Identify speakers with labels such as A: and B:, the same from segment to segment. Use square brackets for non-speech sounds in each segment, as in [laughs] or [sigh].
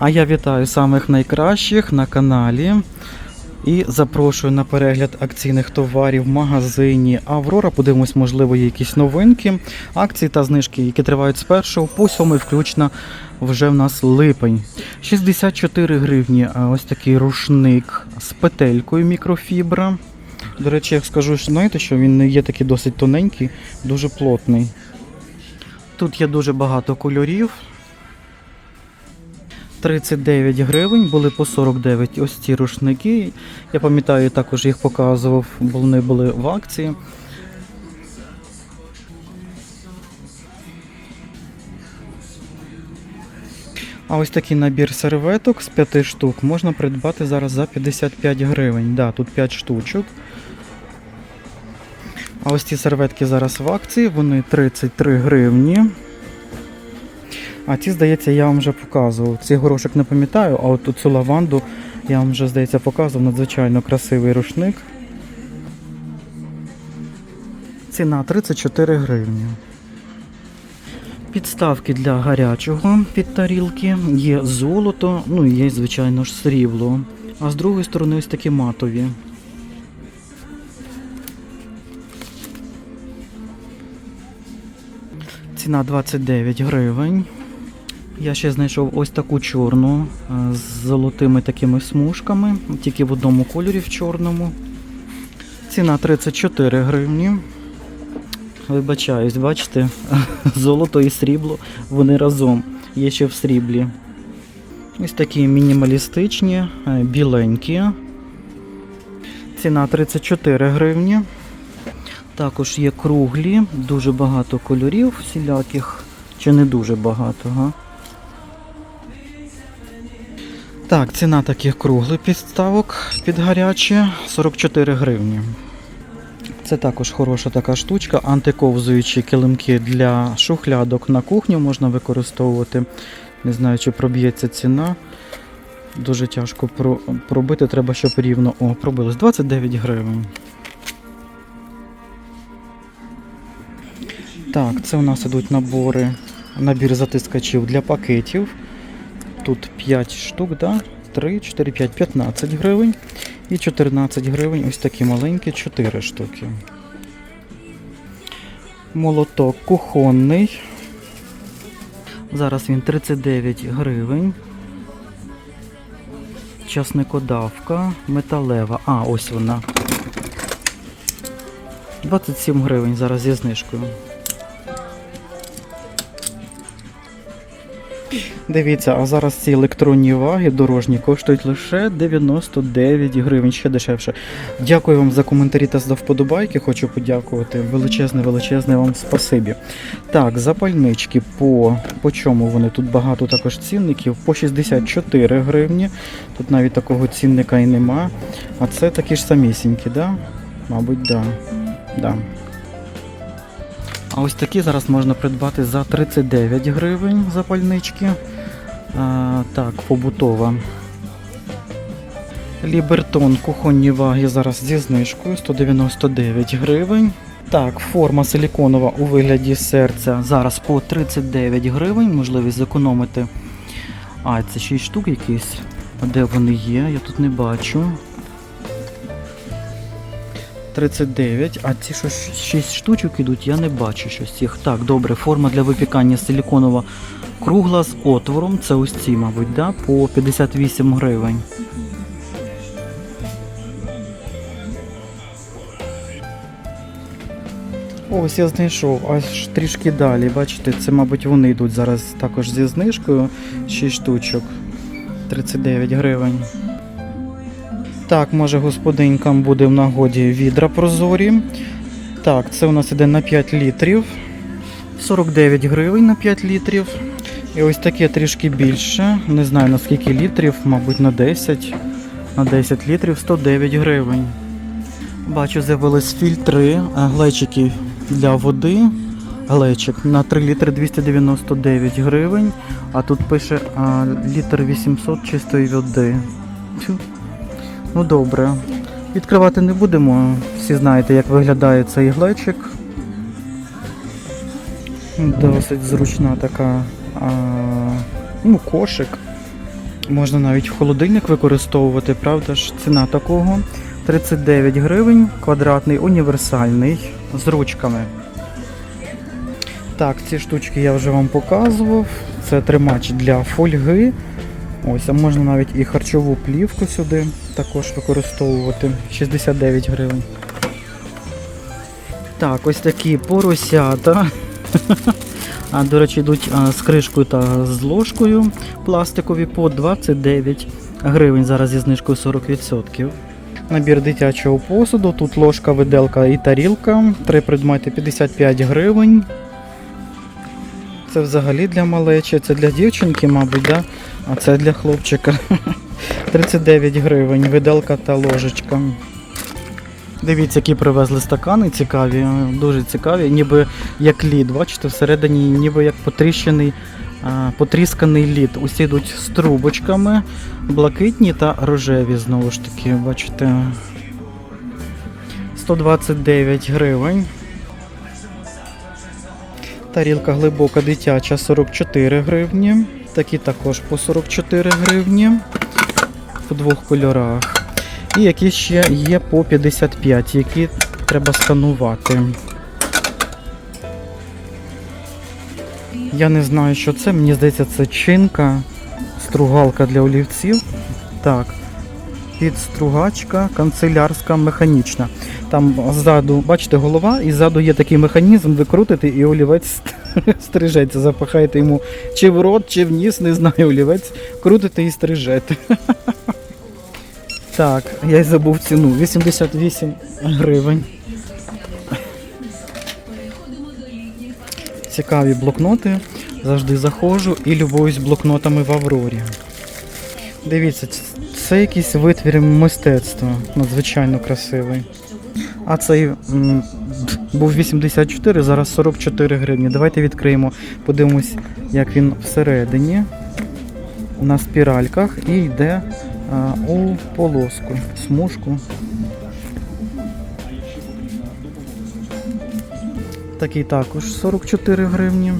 A: А я вітаю самих найкращих на каналі і запрошую на перегляд акційних товарів в магазині Аврора. Подивимось, можливо, є якісь новинки, акції та знижки, які тривають з 1 по 7 включно вже в нас липень. 64 гривні. Ось такий рушник з петелькою мікрофібра. До речі, як скажу, що знаєте, що він не є такий досить тоненький, дуже плотний. Тут є дуже багато кольорів. 39 гривень, були по 49 ось ці рушники. Я пам'ятаю, також їх показував, бо вони були в акції. А ось такий набір серветок з 5 штук можна придбати зараз за 55 гривень. Да, тут 5 штучок. А ось ці серветки зараз в акції, вони 33 гривні. А ці, здається, я вам вже показував. Ці горошок не пам'ятаю, а от цю лаванду я вам вже, здається, показував. Надзвичайно красивий рушник. Ціна 34 гривні. Підставки для гарячого під тарілки. Є золото, ну і є, звичайно ж, срібло. А з другої сторони ось такі матові. Ціна 29 гривень. Я ще знайшов ось таку чорну е, з золотими такими смужками, тільки в одному кольорі в чорному. Ціна 34 гривні. Вибачаюсь, бачите, [laughs] золото і срібло вони разом. Є ще в сріблі. Ось такі мінімалістичні, е, біленькі. Ціна 34 гривні. Також є круглі, дуже багато кольорів всіляких, чи не дуже багато, га? Так, ціна таких круглих підставок під гарячі 44 гривні. Це також хороша така штучка, антиковзуючі килимки для шухлядок на кухню можна використовувати. Не знаю, чи проб'ється ціна. Дуже тяжко про- пробити, треба, щоб рівно. О, пробилось 29 гривень. Так, це у нас ідуть набори, набір затискачів для пакетів. Тут 5 штук, да? 3, 4, 5, 15 гривень. І 14 гривень ось такі маленькі 4 штуки. Молоток кухонний. Зараз він 39 гривень. Часникодавка металева. А, ось вона. 27 гривень зараз зі знижкою. Дивіться, а зараз ці електронні ваги дорожні коштують лише 99 гривень, ще дешевше. Дякую вам за коментарі та за вподобайки. Хочу подякувати. Величезне, величезне вам спасибі. Так, запальнички по, по чому вони? Тут багато також цінників. По 64 гривні. Тут навіть такого цінника і нема. А це такі ж самісінькі, да? Мабуть, да. да. А ось такі зараз можна придбати за 39 гривень запальнички. Так, побутова. Лібертон кухонні ваги зараз зі знижкою 199 гривень. Так, форма силіконова у вигляді серця зараз по 39 гривень, можливість зекономити. А, це 6 штук якісь. Де вони є? Я тут не бачу. 39, а ці що 6 штучок ідуть, я не бачу щось їх. Так, добре, форма для випікання силіконова кругла з отвором. Це ось ці, мабуть, да? по 58 гривень. Ось я знайшов, аж трішки далі. Бачите, це, мабуть, вони йдуть зараз також зі знижкою. 6 штучок. 39 гривень. Так, може господинькам буде в нагоді відра прозорі. Так, це у нас іде на 5 літрів. 49 гривень на 5 літрів. І ось таке трішки більше. Не знаю на скільки літрів, мабуть, на 10. На 10 літрів 109 гривень. Бачу, з'явились фільтри, е, глечики для води. Глечик на 3 літри 299 гривень. А тут пише а, літр 800 чистої води. Ну добре. Відкривати не будемо. Всі знаєте, як виглядає цей глечик. Досить зручна така ну, кошик. Можна навіть в холодильник використовувати, правда ж? Ціна такого 39 гривень, квадратний, універсальний, з ручками. Так, ці штучки я вже вам показував. Це тримач для фольги. Ось, а можна навіть і харчову плівку сюди також використовувати. 69 гривень. Так, ось такі поросята. [laughs] До речі, йдуть з кришкою та з ложкою пластикові по 29 гривень. Зараз зі знижкою 40%. Набір дитячого посуду. Тут ложка, виделка і тарілка. Три предмети 55 гривень. Це взагалі для малечі, це для дівчинки, мабуть, да? а це для хлопчика. [laughs] 39 гривень, виделка та ложечка. Дивіться, які привезли стакани цікаві, дуже цікаві, ніби як лід. Бачите, всередині ніби як потріщений, потрісканий лід. Усі йдуть з трубочками, блакитні та рожеві, знову ж таки, бачите. 129 гривень. Тарілка глибока дитяча 44 гривні. Такі також по 44 гривні в двох кольорах. І які ще є по 55, які треба сканувати. Я не знаю, що це. Мені здається, це чинка, стругалка для олівців. Так. Підстругачка канцелярська механічна. Там ззаду, бачите, голова, і ззаду є такий механізм, ви крутите, і олівець [laughs] стрижеться. Запахаєте йому чи в рот, чи в ніс, не знаю, олівець. Крутите і стрижете. [laughs] Так, я й забув ціну. 88 гривень. Цікаві блокноти. Завжди заходжу і любуюсь блокнотами в Аврорі. Дивіться, це якийсь витвір мистецтва. Надзвичайно красивий. А цей м, був 84, зараз 44 гривні. Давайте відкриємо, подивимось, як він всередині. На спіральках і йде у полоску, смужку. Такий також 44 гривні.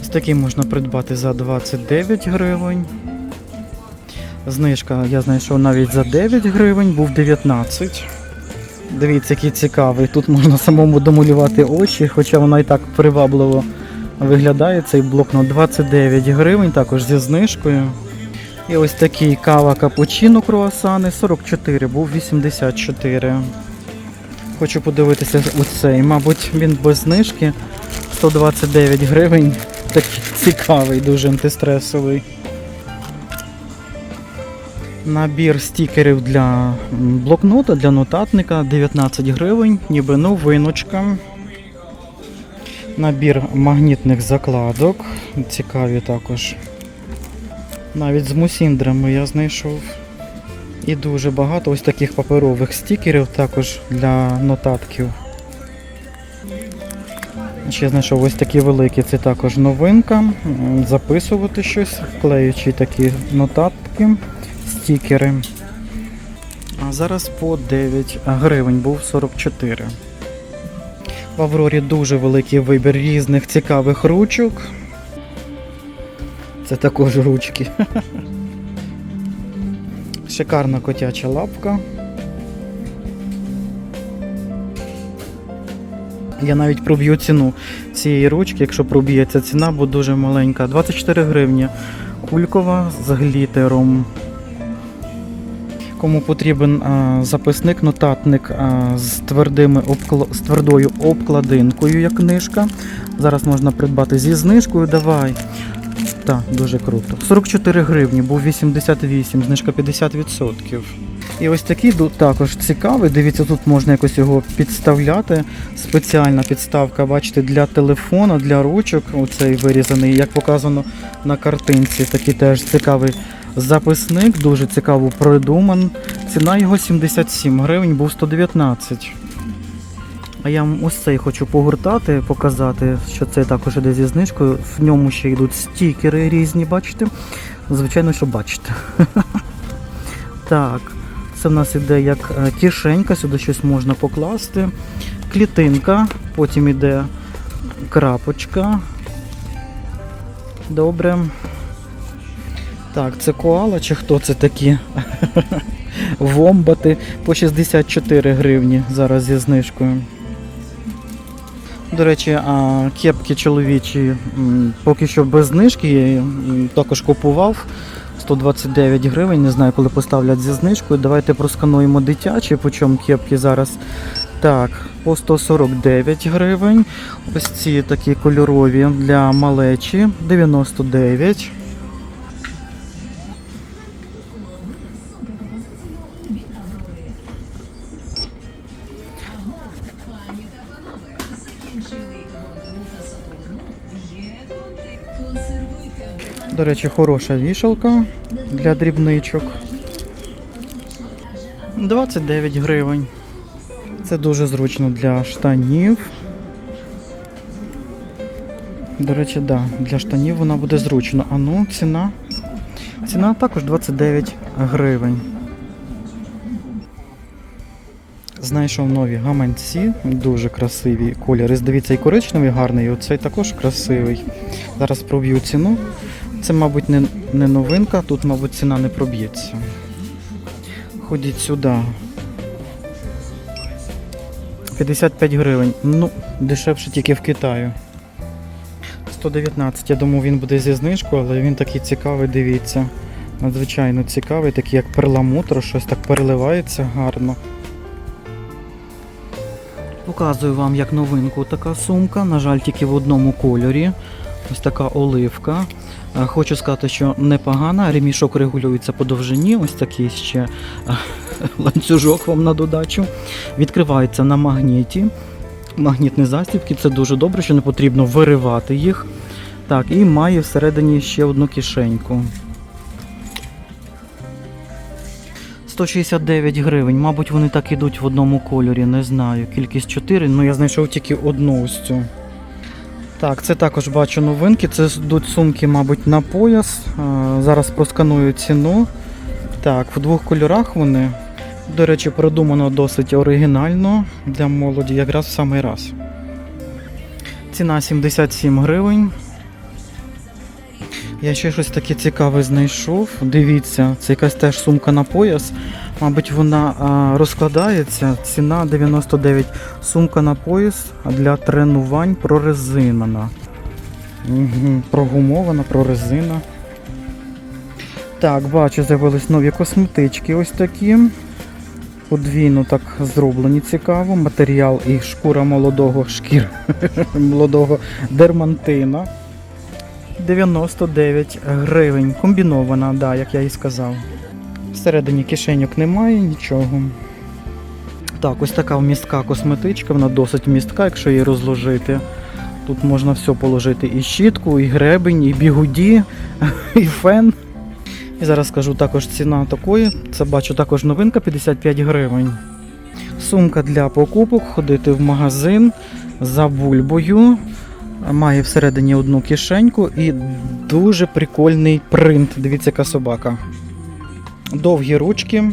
A: Ось такий можна придбати за 29 гривень. Знижка я знайшов навіть за 9 гривень, був 19. Дивіться, який цікавий. Тут можна самому домалювати очі, хоча вона і так привабливо виглядає цей блокнот 29 гривень, також зі знижкою. І ось такий кава капучино круасани 44, був 84. Хочу подивитися оцей. Мабуть, він без знижки 129 гривень. Такий цікавий, дуже антистресовий. Набір стікерів для блокнота, для нотатника 19 гривень, ніби новиночка. Набір магнітних закладок. Цікаві також. Навіть з мусіндрами я знайшов. І дуже багато ось таких паперових стікерів також для нотатків. Ще знайшов ось такі великі, це також новинка. Записувати щось, вклеючи такі нотатки, стікери. А зараз по 9 гривень був 44. В Аврорі дуже великий вибір різних цікавих ручок. Це також ручки. Шикарна котяча лапка. Я навіть проб'ю ціну цієї ручки, якщо проб'ється ціна, бо дуже маленька. 24 гривні. Кулькова з глітером. Кому потрібен а, записник, нотатник а, з, твердими обкла... з твердою обкладинкою, як книжка. Зараз можна придбати зі знижкою. Давай. Так, дуже круто. 44 гривні, був 88, знижка 50%. І ось такий також цікавий. Дивіться, тут можна якось його підставляти. Спеціальна підставка, бачите, для телефона, для ручок. Оцей вирізаний, як показано на картинці. Такий теж цікавий записник, дуже цікаво придуман. Ціна його 77 гривень, був 119. А я вам ось цей хочу погортати, показати, що це також іде зі знижкою. В ньому ще йдуть стікери різні, бачите? Звичайно, що бачите. [laughs] Так, це в нас іде як е, кишенька, сюди щось можна покласти. Клітинка, потім іде крапочка. Добре. Так, це коала чи хто це такі? [laughs] Вомбати по 64 гривні зараз зі знижкою. До речі, кепки чоловічі поки що без знижки. Також купував 129 гривень. Не знаю, коли поставлять зі знижкою. Давайте проскануємо дитячі, по чому кепки зараз. Так, по 149 гривень. Ось ці такі кольорові для малечі 99. До речі, хороша вішалка для дрібничок. 29 гривень. Це дуже зручно для штанів. До речі, да, для штанів вона буде зручно. А ну, ціна. Ціна також 29 гривень. Знайшов нові гаманці, дуже красиві кольори. Дивіться, і коричневий гарний, і оцей також красивий. Зараз проб'ю ціну. Це, мабуть, не, не новинка, тут, мабуть, ціна не проб'ється. Ходіть сюди. 55 гривень. Ну, дешевше тільки в Китаю. 119. Я думав, він буде зі знижкою, але він такий цікавий, дивіться. Надзвичайно цікавий, такий як перламутр, щось так переливається гарно. Показую вам як новинку така сумка. На жаль, тільки в одному кольорі. Ось така оливка. Е, Хочу сказати, що непогана. Ремішок регулюється по довжині. Ось такий ще е, [laughs] ланцюжок вам на додачу. Відкривається на магніті. Магнітні застібки. Це дуже добре, що не потрібно виривати їх. Так, і має всередині ще одну кишеньку. 169 гривень. Мабуть, вони так ідуть в одному кольорі, не знаю. Кількість 4, ну я знайшов тільки одну ось цю. Так, це також бачу новинки. Це йдуть сумки, мабуть, на пояс. Зараз просканую ціну. Так, в двох кольорах вони. До речі, продумано досить оригінально для молоді, якраз в самий раз. Ціна 77 гривень. Я ще щось таке цікаве знайшов. Дивіться, це якась теж сумка на пояс. Мабуть, вона а, розкладається. Ціна 99. Сумка на пояс для тренувань прорезинена. Угу, прогумована, прорезина. Так, бачу, з'явились нові косметички ось такі. Подвійно так зроблені цікаво. Матеріал і шкура молодого шкір [laughs] молодого дермантина. 99 гривень. Комбінована, да, як я і сказав. Всередині кишеньок немає, нічого. Так, ось така вмістка косметичка, вона досить вмістка, якщо її розложити. Тут можна все положити: і щітку, і гребень, і бігуді, [laughs] і фен. І зараз скажу також ціна такої. Це бачу також новинка 55 гривень. Сумка для покупок, ходити в магазин за бульбою. Має всередині одну кишеньку і дуже прикольний принт. Дивіться, яка собака. Довгі ручки.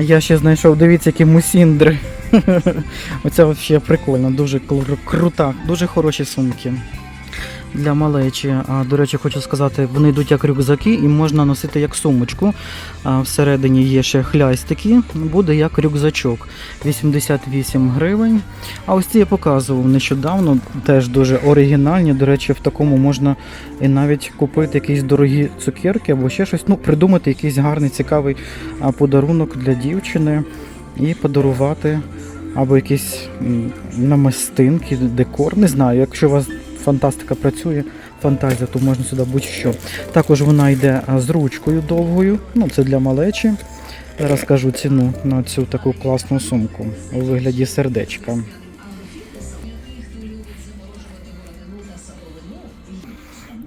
A: Я ще знайшов, дивіться, які мусіндри. [laughs] Оце взагалі прикольно, дуже кру- крута, дуже хороші сумки. Для малечі. А, до речі, хочу сказати, вони йдуть як рюкзаки і можна носити як сумочку. А, всередині є ще хлястики, буде як рюкзачок. 88 гривень. А ось ці я показував нещодавно, теж дуже оригінальні. До речі, в такому можна і навіть купити якісь дорогі цукерки або ще щось. Ну, придумати якийсь гарний, цікавий подарунок для дівчини і подарувати або якісь намистинки, декор. Не знаю, якщо у вас фантастика працює, фантазія, то можна сюди будь-що. Також вона йде з ручкою довгою, ну це для малечі. Зараз скажу ціну на цю таку класну сумку у вигляді сердечка.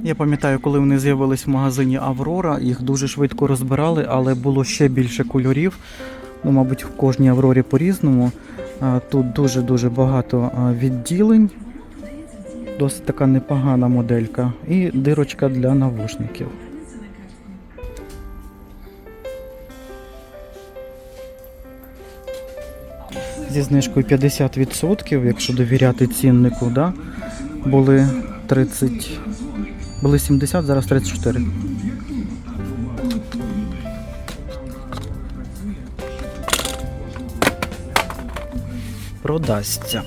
A: Я пам'ятаю, коли вони з'явились в магазині Аврора, їх дуже швидко розбирали, але було ще більше кольорів. Ну, мабуть, в кожній Аврорі по-різному. Тут дуже-дуже багато відділень. Досить така непогана моделька. І дирочка для навушників. Зі знижкою 50%, якщо довіряти ціннику, да? були 30, були 70, зараз 34. Продасться.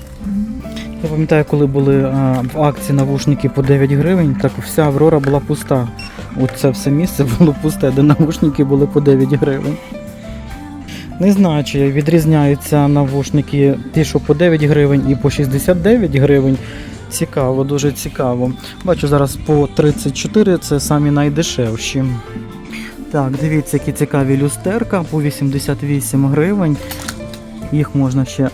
A: Я пам'ятаю, коли були а, в акції навушники по 9 гривень, так вся Аврора була пуста. От це все місце [laughs] було пусте, де навушники були по 9 гривень. Не знаю, чи відрізняються навушники ті, що по 9 гривень і по 69 гривень. Цікаво, дуже цікаво. Бачу зараз по 34 це самі найдешевші. Так, дивіться, які цікаві люстерка по 88 гривень. Їх можна ще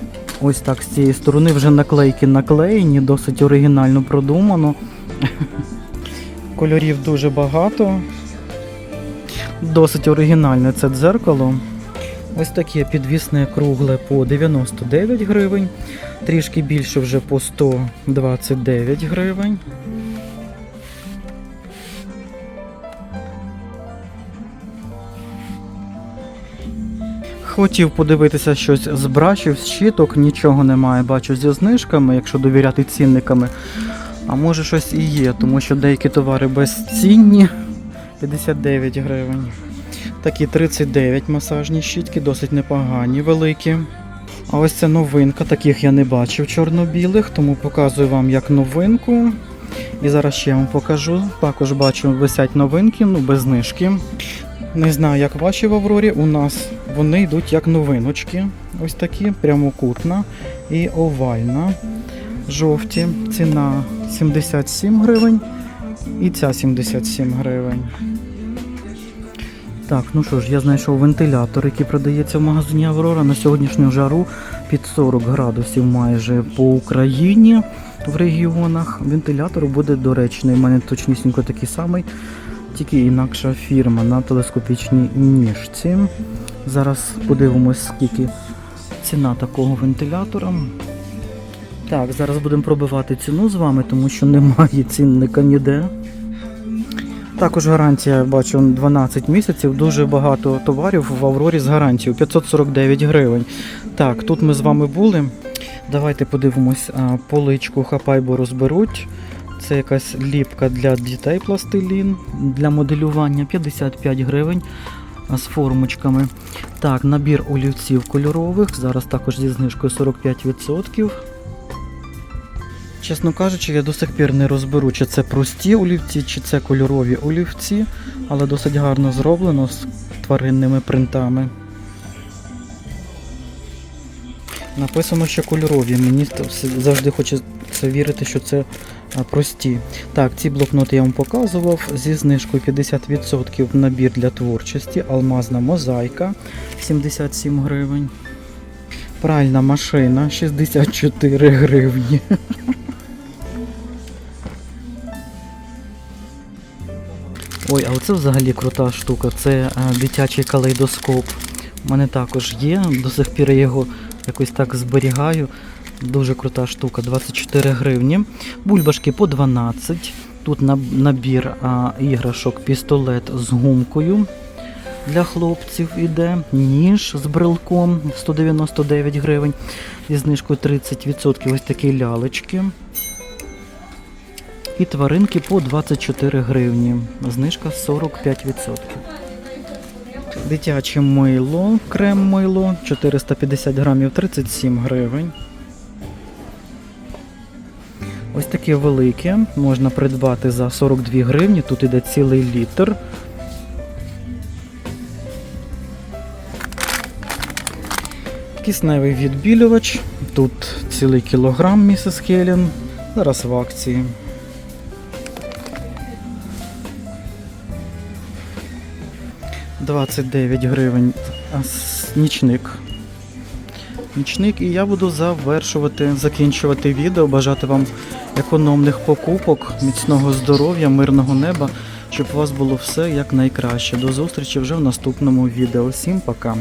A: ось так з цієї сторони вже наклейки наклеєні, досить оригінально продумано. [laughs] Кольорів дуже багато. Досить оригінальне це дзеркало. Ось таке підвісне кругле по 99 гривень, трішки більше вже по 129 гривень. Хотів подивитися щось з брашів, з щиток, нічого немає, бачу зі знижками, якщо довіряти цінниками. А може щось і є, тому що деякі товари безцінні 59 гривень. Такі 39 масажні щітки, досить непогані, великі. А ось це новинка, таких я не бачив чорно-білих, тому показую вам як новинку. І зараз ще вам покажу. Також бачу, висять новинки, ну без знижки. Не знаю, як ваші в Аврорі. У нас вони йдуть як новиночки. Ось такі, прямокутна і овальна. Жовті. Ціна 77 гривень. І ця 77 гривень. Так, ну що ж, я знайшов вентилятор, який продається в магазині Аврора на сьогоднішню жару під 40 градусів майже по Україні в регіонах. Вентилятор буде доречний. У мене точнісінько такий самий, тільки інакша фірма на телескопічній ніжці. Зараз подивимось, скільки ціна такого вентилятора. Так, зараз будемо пробивати ціну з вами, тому що немає цінника ніде. Також гарантія, бачу, 12 місяців. Дуже багато товарів в Аврорі з гарантією 549 гривень. Так, тут ми з вами були. Давайте подивимось поличку Хапайбо розберуть. Це якась ліпка для дітей пластилін для моделювання 55 гривень з формочками. Так, набір олівців кольорових. Зараз також зі знижкою 45%. Чесно кажучи, я до сих пір не розберу, чи це прості олівці, чи це кольорові олівці, але досить гарно зроблено з тваринними принтами. Написано, що кольорові. Мені завжди хочеться вірити, що це прості. Так, ці блокноти я вам показував зі знижкою 50% набір для творчості, алмазна мозаїка 77 гривень. Пральна машина 64 гривні. Ой, а оце взагалі крута штука. Це дитячий калейдоскоп. У мене також є, до сих пір я його якось так зберігаю. Дуже крута штука, 24 гривні. Бульбашки по 12. Тут набір а, іграшок, пістолет з гумкою для хлопців іде. Ніж з брелком 199 гривень. Зі знижкою 30%. Ось такі лялечки. І тваринки по 24 гривні. Знижка 45%. Дитяче мило, крем мило 450 грамів 37 гривень. Ось таке велике. Можна придбати за 42 гривні. Тут іде цілий літр. Кисневий відбілювач. Тут цілий кілограм місіс Хелен. Зараз в акції. Двадцять дев'ять гривень нічник. Нічник, і я буду завершувати, закінчувати відео, бажати вам економних покупок, міцного здоров'я, мирного неба, щоб у вас було все як найкраще. До зустрічі вже в наступному відео. Всім пока!